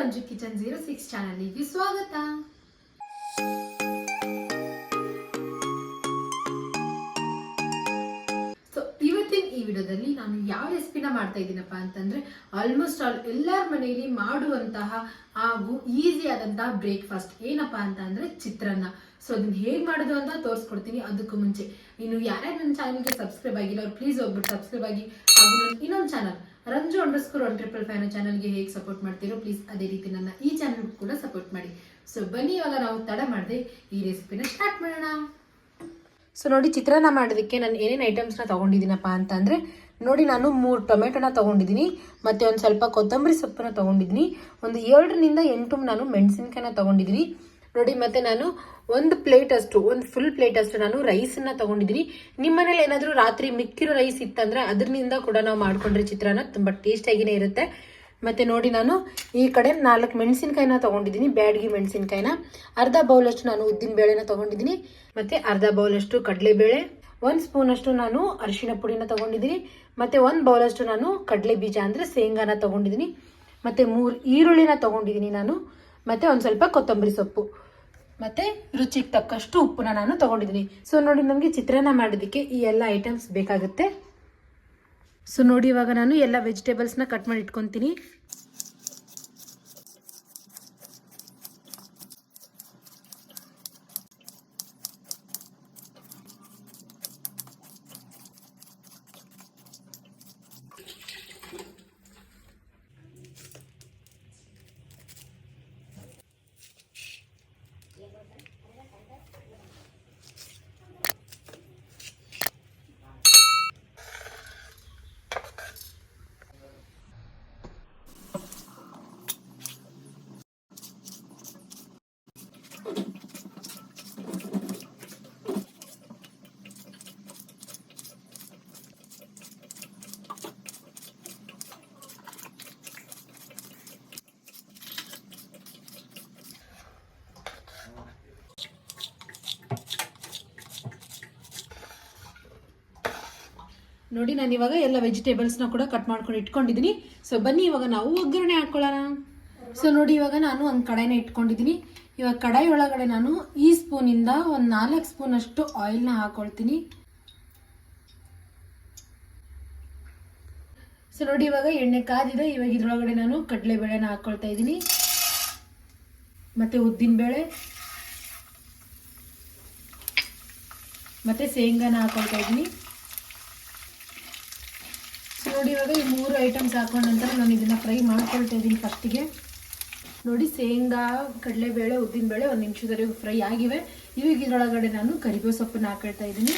Ranju kitchen zero six ಚಾನಲ್ಗೆ ಸ್ವಾಗತ. ಯಾವ ರೆಸಿಪಿನ ಮಾಡ್ತಾ ಇದ್ದೀನಪ್ಪ ಅಂತಂದ್ರೆ ಆಲ್ಮೋಸ್ಟ್ ಆಲ್ ಎಲ್ಲರ ಮನೆಯಲ್ಲಿ ಮಾಡುವಂತಹ ಹಾಗೂ ಈಸಿ ಆದಂತಹ ಬ್ರೇಕ್ಫಾಸ್ಟ್ ಏನಪ್ಪ ಅಂತ ಅಂದ್ರೆ ಚಿತ್ರಾನ್ನ. ಸೊ ಅದನ್ನ ಹೇಗೆ ಮಾಡೋದು ಅಂತ ತೋರಿಸ್ಕೊಡ್ತೀನಿ ಅದಕ್ಕೂ ಮುಂಚೆ. ನೀನು ಯಾರ್ಯಾರು ನನ್ನ ಚಾನಲ್ಗೆ ಸಬ್ಸ್ಕ್ರೈಬ್ ಆಗಿಲ್ಲ ಅವ್ರು ಪ್ಲೀಸ್ ಹೋಗ್ಬಿಟ್ಟು ಸಬ್ಸ್ಕ್ರೈಬ್ ಆಗಿ ಹಾಗೂ ನನ್ನ ಇನ್ನೊಂದು channel Ranju underscore one triple five ಚಾನಲ್ಗೆ ಹೇಗೆ ಸಪೋರ್ಟ್ ಮಾಡ್ತೀರೋ ಪ್ಲೀಸ್ ಅದೇ ರೀತಿ ನನ್ನ ಈ ಚಾನಲ್ ಕೂಡ ಸಪೋರ್ಟ್ ಮಾಡಿ. ಸೊ ಬನ್ನಿ ಇವಾಗ ನಾವು ತಡ ಮಾಡದೆ ಈ ರೆಸಿಪಿನ ಸ್ಟಾರ್ಟ್ ಮಾಡೋಣ. ಸೊ ನೋಡಿ ಚಿತ್ರಾನ್ನ ಮಾಡೋದಕ್ಕೆ ನಾನು ಏನೇನು ಐಟಮ್ಸ್ನ ತೊಗೊಂಡಿದ್ದೀನಪ್ಪ ಅಂತ ಅಂದರೆ ನೋಡಿ ನಾನು ಮೂರು ಟೊಮೆಟೊನ ತೊಗೊಂಡಿದ್ದೀನಿ, ಮತ್ತು ಒಂದು ಸ್ವಲ್ಪ ಕೊತ್ತಂಬರಿ ಸೊಪ್ಪನ್ನ ತೊಗೊಂಡಿದ್ದೀನಿ. ಒಂದು ಏಳರಿಂದ ಎಂಟು ನಾನು ಮೆಣಸಿನ್ಕಾಯಿನ ತೊಗೊಂಡಿದ್ದೀನಿ. ನೋಡಿ, ಮತ್ತೆ ನಾನು ಒಂದು ಪ್ಲೇಟ್ ಅಷ್ಟು, ಒಂದು ಫುಲ್ ಪ್ಲೇಟ್ ಅಷ್ಟು ನಾನು ರೈಸನ್ನ ತಗೊಂಡಿದ್ದೀನಿ. ನಿಮ್ಮ ಮನೇಲಿ ಏನಾದರೂ ರಾತ್ರಿ ಮಿಕ್ಕಿರೋ ರೈಸ್ ಇತ್ತಂದರೆ ಅದರಿಂದ ಕೂಡ ನಾವು ಮಾಡ್ಕೊಂಡ್ರೆ ಚಿತ್ರಾನ್ನ ತುಂಬ ಟೇಸ್ಟಾಗಿನೇ ಇರುತ್ತೆ. ಮತ್ತು ನೋಡಿ, ನಾನು ಈ ಕಡೆ ನಾಲ್ಕು ಮೆಣಸಿನ್ಕಾಯಿನ ತೊಗೊಂಡಿದ್ದೀನಿ, ಬ್ಯಾಡ್ಗಿ ಮೆಣಸಿನ್ಕಾಯಿನ. ಅರ್ಧ ಬೌಲಷ್ಟು ನಾನು ಉದ್ದಿನ ಬೇಳೆನ ತೊಗೊಂಡಿದ್ದೀನಿ. ಮತ್ತು ಅರ್ಧ ಬೌಲಷ್ಟು ಕಡಲೆಬೇಳೆ. ಒಂದು ಸ್ಪೂನಷ್ಟು ನಾನು ಅರಿಶಿಣ ಪುಡಿನ ತೊಗೊಂಡಿದ್ದೀನಿ, ಮತ್ತು ಒಂದು ಬೌಲಷ್ಟು ನಾನು ಕಡಲೆ ಬೀಜ ಅಂದರೆ ಶೇಂಗಾನ ತೊಗೊಂಡಿದ್ದೀನಿ, ಮತ್ತು ಮೂರು ಈರುಳ್ಳಿನ ತೊಗೊಂಡಿದ್ದೀನಿ ನಾನು, ಮತ್ತು ಒಂದು ಸ್ವಲ್ಪ ಕೊತ್ತಂಬರಿ ಸೊಪ್ಪು, ಮತ್ತು ರುಚಿಗೆ ತಕ್ಕಷ್ಟು ಉಪ್ಪನ್ನ ನಾನು ತೊಗೊಂಡಿದ್ದೀನಿ. ಸೊ ನೋಡಿ ನಮಗೆ ಚಿತ್ರಾನ್ನ ಮಾಡೋದಕ್ಕೆ ಈ ಎಲ್ಲ ಐಟಮ್ಸ್ ಬೇಕಾಗುತ್ತೆ. ಸೊ ನೋಡಿ ಇವಾಗ ನಾನು ಎಲ್ಲ ವೆಜಿಟೇಬಲ್ಸ್ನ ಕಟ್ ಮಾಡಿ ಇಟ್ಕೊತೀನಿ. ನೋಡಿ, ನಾನು ಇವಾಗ ಎಲ್ಲ ವೆಜಿಟೇಬಲ್ಸ್ನ ಕೂಡ ಕಟ್ ಮಾಡ್ಕೊಂಡು ಇಟ್ಕೊಂಡಿದ್ದೀನಿ ಸೊ ಬನ್ನಿ, ಇವಾಗ ನಾವು ಒಗ್ಗರಣೆ ಹಾಕ್ಕೊಳ್ಳೋಣ ಸೊ ನೋಡಿ, ಇವಾಗ ನಾನು ಒಂದು ಕಡಾಯಿನ ಇಟ್ಕೊಂಡಿದ್ದೀನಿ ಇವಾಗ ಕಡಾಯಿ ಒಳಗಡೆ ನಾನು ಈ ಸ್ಪೂನಿಂದ ಒಂದು ನಾಲ್ಕು ಸ್ಪೂನ್ ಅಷ್ಟು ಆಯಿಲ್ನ ಹಾಕ್ಕೊಳ್ತೀನಿ ಸೊ ನೋಡಿ, ಇವಾಗ ಎಣ್ಣೆ ಕಾದಿದೆ. ಇವಾಗ ಇದರೊಳಗಡೆ ನಾನು ಕಡಲೆಬೇಳೆನ ಹಾಕ್ಕೊಳ್ತಾ ಇದ್ದೀನಿ ಮತ್ತೆ ಉದ್ದಿನಬೇಳೆ. ಮತ್ತೆ ಶೇಂಗಾನ ಹಾಕ್ಕೊಳ್ತಾ ಇದ್ದೀನಿ ಇವಾಗ ಈ ಮೂರು ಐಟಮ್ಸ್ ಹಾಕೊಂಡ ನಂತರ ನಾನು ಇದನ್ನು ಫ್ರೈ ಮಾಡ್ಕೊಳ್ತಾ ಇದ್ದೀನಿ ಫಸ್ಟಿಗೆ ನೋಡಿ ಶೇಂಗಾ, ಕಡಲೆಬೇಳೆ, ಉದ್ದಿನಬೇಳೆ ಒಂದು ನಿಮಿಷದವರೆಗೂ ಫ್ರೈ ಆಗಿವೆ. ಇವಾಗ ಇದರೊಳಗಡೆ ನಾನು ಕರಿಬೇವು ಸೊಪ್ಪನ್ನು ಹಾಕೊಳ್ತಾ ಇದ್ದೀನಿ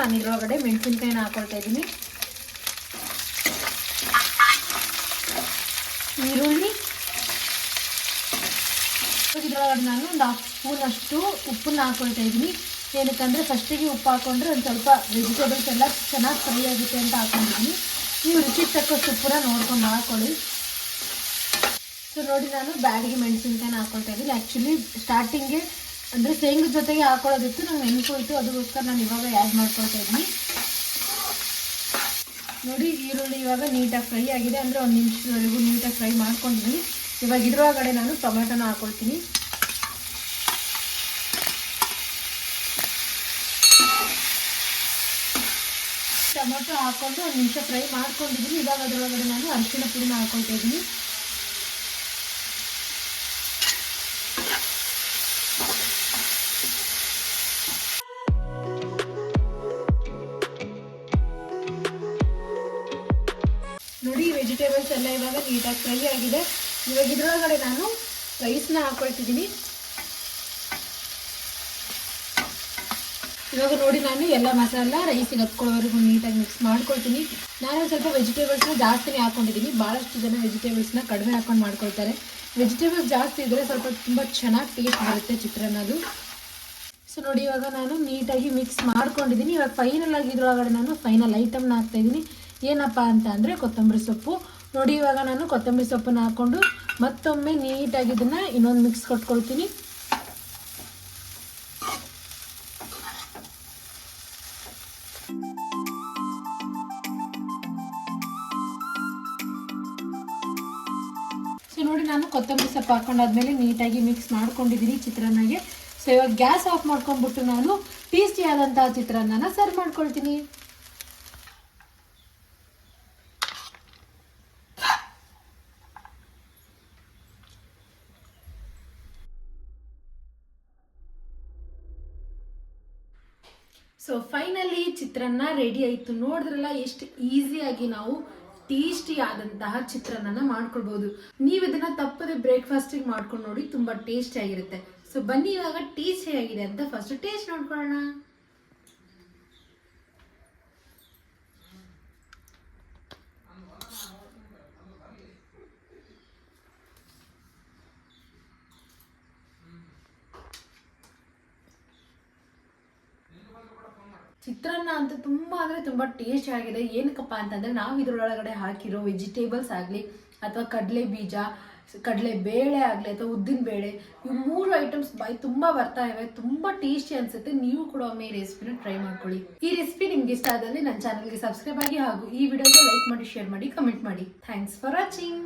ನಾನು ಇದರೊಳಗಡೆ ಮೆಣಸಿನ್ಕಾಯಿನ ಹಾಕೊಳ್ತಾ ಇದ್ದೀನಿ ಈರುಳ್ಳಿ. ಇದರೊಳಗಡೆ ನಾನು ಒಂದು ಹಾಫ್ ಸ್ಪೂನ್ ಅಷ್ಟು ಉಪ್ಪನ್ನ ಹಾಕೊಳ್ತಾ ಇದ್ದೀನಿ ಏನಕ್ಕಂದ್ರೆ ಫಸ್ಟಿಗೆ ಉಪ್ಪು ಹಾಕೊಂಡ್ರೆ ಒಂದು ಸ್ವಲ್ಪ ವೆಜಿಟೇಬಲ್ಸ್ ಎಲ್ಲ ಚೆನ್ನಾಗಿ ಫ್ರೈ ಆಗುತ್ತೆ ಅಂತ ಹಾಕೊಂಡಿದ್ದೀನಿ. ನೀವು ರುಚಿ ತಕ್ಕಷ್ಟು ಉಪ್ಪನ್ನ ನೋಡ್ಕೊಂಡು ಹಾಕೊಳ್ಳಿ. ಸೊ ನೋಡಿ ನಾನು ಬ್ಯಾಡಿಗೆ ಮೆಣಸಿನ್ಕಾಯಿನ ಹಾಕೊಳ್ತಾ ಇದ್ದೀನಿ. ಆ್ಯಕ್ಚುಲಿ ಸ್ಟಾರ್ಟಿಂಗೆ ಅಂದರೆ ಶೇಂಗದ ಜೊತೆಗೆ ಹಾಕೊಳ್ಳೋದಿತ್ತು. ನಂಗೆ ನೆನ್ಪೋಯ್ತು. ಅದಕ್ಕೋಸ್ಕರ ನಾನು ಇವಾಗ ಆ್ಯಡ್ ಮಾಡ್ಕೊಳ್ತಾ ಇದ್ದೀನಿ. ನೋಡಿ, ಈರುಳ್ಳಿ ಇವಾಗ ನೀಟಾಗಿ ಫ್ರೈ ಆಗಿದೆ. ಅಂದರೆ ಒಂದು ನಿಮಿಷದವರೆಗೂ ನೀಟಾಗಿ ಫ್ರೈ ಮಾಡ್ಕೊಂಡಿದ್ದೀನಿ. ಇವಾಗ ಇದ್ರೊಳಗಡೆ ನಾನು ಟೊಮೆಟೊನ ಹಾಕೊಳ್ತೀನಿ. ಟೊಮೆಟೊ ಹಾಕೊಂಡು ಒಂದು ನಿಮಿಷ ಫ್ರೈ ಮಾಡ್ಕೊಂಡಿದ್ದೀನಿ. ಇವಾಗ ಅದರೊಳಗಡೆ ನಾನು ಅರಿಶಿನ ಪುಡಿನ ಹಾಕೊಳ್ತಾ ಇದ್ದೀನಿ. ನೋಡಿ ವೆಜಿಟೇಬಲ್ಸ್ ಎಲ್ಲ ಇವಾಗ ನೀಟಾಗಿ ಫ್ರೈ ಆಗಿದೆ. ಇವಾಗ ಇದರೊಳಗಡೆ ನಾನು ರೈಸ್ನ ಹಾಕೊಳ್ತಿದ್ದೀನಿ. ಇವಾಗ ನೋಡಿ ನಾನು ಎಲ್ಲ ಮಸಾಲ ರೈಸಿಗೆ ಹತ್ಕೊಳ್ಳೋವರೆಗೂ ನೀಟಾಗಿ ಮಿಕ್ಸ್ ಮಾಡ್ಕೊಳ್ತೀನಿ. ನಾನು ಸ್ವಲ್ಪ ವೆಜಿಟೇಬಲ್ಸ್ನ ಜಾಸ್ತಿನೇ ಹಾಕೊಂಡಿದ್ದೀನಿ. ಭಾಳಷ್ಟು ಜನ ವೆಜಿಟೇಬಲ್ಸ್ನ ಕಡಿಮೆ ಹಾಕೊಂಡು ಮಾಡ್ಕೊಳ್ತಾರೆ. ವೆಜಿಟೇಬಲ್ಸ್ ಜಾಸ್ತಿ ಇದ್ದರೆ ಸ್ವಲ್ಪ ತುಂಬ ಚೆನ್ನಾಗಿ ಟೇಸ್ಟ್ ಬರುತ್ತೆ ಚಿತ್ರಾನ್ನದು ಸೊ ನೋಡಿ ಇವಾಗ ನಾನು ನೀಟಾಗಿ ಮಿಕ್ಸ್ ಮಾಡ್ಕೊಂಡಿದ್ದೀನಿ. ಇವಾಗ ಫೈನಲ್ ಆಗಿದ್ರೊಳಗಡೆ ನಾನು ಫೈನಲ್ ಐಟಮ್ನ ಹಾಕ್ತಾಯಿದ್ದೀನಿ ಏನಪ್ಪ ಅಂತ ಅಂದರೆ ಕೊತ್ತಂಬರಿ ಸೊಪ್ಪು. ನೋಡಿ ಇವಾಗ ನಾನು ಕೊತ್ತಂಬರಿ ಸೊಪ್ಪನ್ನ ಹಾಕ್ಕೊಂಡು ಮತ್ತೊಮ್ಮೆ ನೀಟಾಗಿ ಇದನ್ನು ಇನ್ನೊಂದು ಮಿಕ್ಸ್ ಕೊಟ್ಕೊಳ್ತೀನಿ. ಸೊ ನೋಡಿ ನಾನು ಕೊತ್ತಂಬರಿ ಸೊಪ್ಪು ಹಾಕೊಂಡಾದ್ಮೇಲೆ ನೀಟಾಗಿ ಮಿಕ್ಸ್ ಮಾಡ್ಕೊಂಡಿದ್ದೀನಿ ಚಿತ್ರಾನ್ನಗೆ. ಸೊ ಇವಾಗ ಗ್ಯಾಸ್ ಆಫ್ ಮಾಡ್ಕೊಂಡ್ಬಿಟ್ಟು ನಾನು ಟೇಸ್ಟಿ ಆದಂತಹ ಚಿತ್ರಾನ್ನನ ಸರ್ವ್ ಮಾಡ್ಕೊಳ್ತೀನಿ. ಸೊ ಫೈನಲಿ ಚಿತ್ರಾನ್ನ ರೆಡಿ ಆಯಿತು. ನೋಡಿದ್ರಲ್ಲ, ಎಷ್ಟು ಈಸಿಯಾಗಿ ನಾವು ಟೇಸ್ಟಿ ಆದಂತಹ ಚಿತ್ರಾನ್ನ ಮಾಡ್ಕೊಳ್ಬಹುದು ನೀವು ಇದನ್ನ ತಪ್ಪದೆ ಬ್ರೇಕ್ಫಾಸ್ಟಿಗೆ ಮಾಡ್ಕೊಂಡು ನೋಡಿ, ತುಂಬಾ ಟೇಸ್ಟಿ ಆಗಿರುತ್ತೆ. ಸೊ ಬನ್ನಿ ಇವಾಗ ಟೇಸ್ಟಿ ಆಗಿದೆ ಅಂತ ಫಸ್ಟ್ ಟೇಸ್ಟ್ ನೋಡ್ಕೊಳ್ಳೋಣ. ಚಿತ್ರಾನ್ನ ಅಂತ ತುಂಬಾ ಅಂದ್ರೆ ತುಂಬಾ ಟೇಸ್ಟ್ ಆಗಿದೆ. ಏನಕ್ಕಪ್ಪ ಅಂತಂದ್ರೆ ನಾವು ಇದರೊಳಗಡೆ ಹಾಕಿರೋ ವೆಜಿಟೇಬಲ್ಸ್ ಆಗಲಿ ಅಥವಾ ಕಡಲೆ ಬೀಜ, ಕಡಲೆ ಬೇಳೆ ಆಗಲಿ ಅಥವಾ ಉದ್ದಿನ ಬೇಳೆ, ಇವು ಮೂರು ಐಟಮ್ಸ್ ಬೈ ತುಂಬಾ ಬರ್ತಾ ಇವೆ. ತುಂಬಾ ಟೇಸ್ಟಿ ಅನ್ಸುತ್ತೆ. ನೀವು ಕೂಡ ಒಮ್ಮೆ ಈ ರೆಸಿಪಿನ ಟ್ರೈ ಮಾಡ್ಕೊಳ್ಳಿ. ಈ ರೆಸಿಪಿ ನಿಮ್ಗೆ ಇಷ್ಟ ಆದಲ್ಲಿ ನನ್ನ ಚಾನಲ್ಗೆ ಸಬ್ಸ್ಕ್ರೈಬ್ ಆಗಿ ಹಾಗೂ ಈ ವಿಡಿಯೋಗೆ ಲೈಕ್ ಮಾಡಿ ಶೇರ್ ಮಾಡಿ ಕಮೆಂಟ್ ಮಾಡಿ. Thanks for watching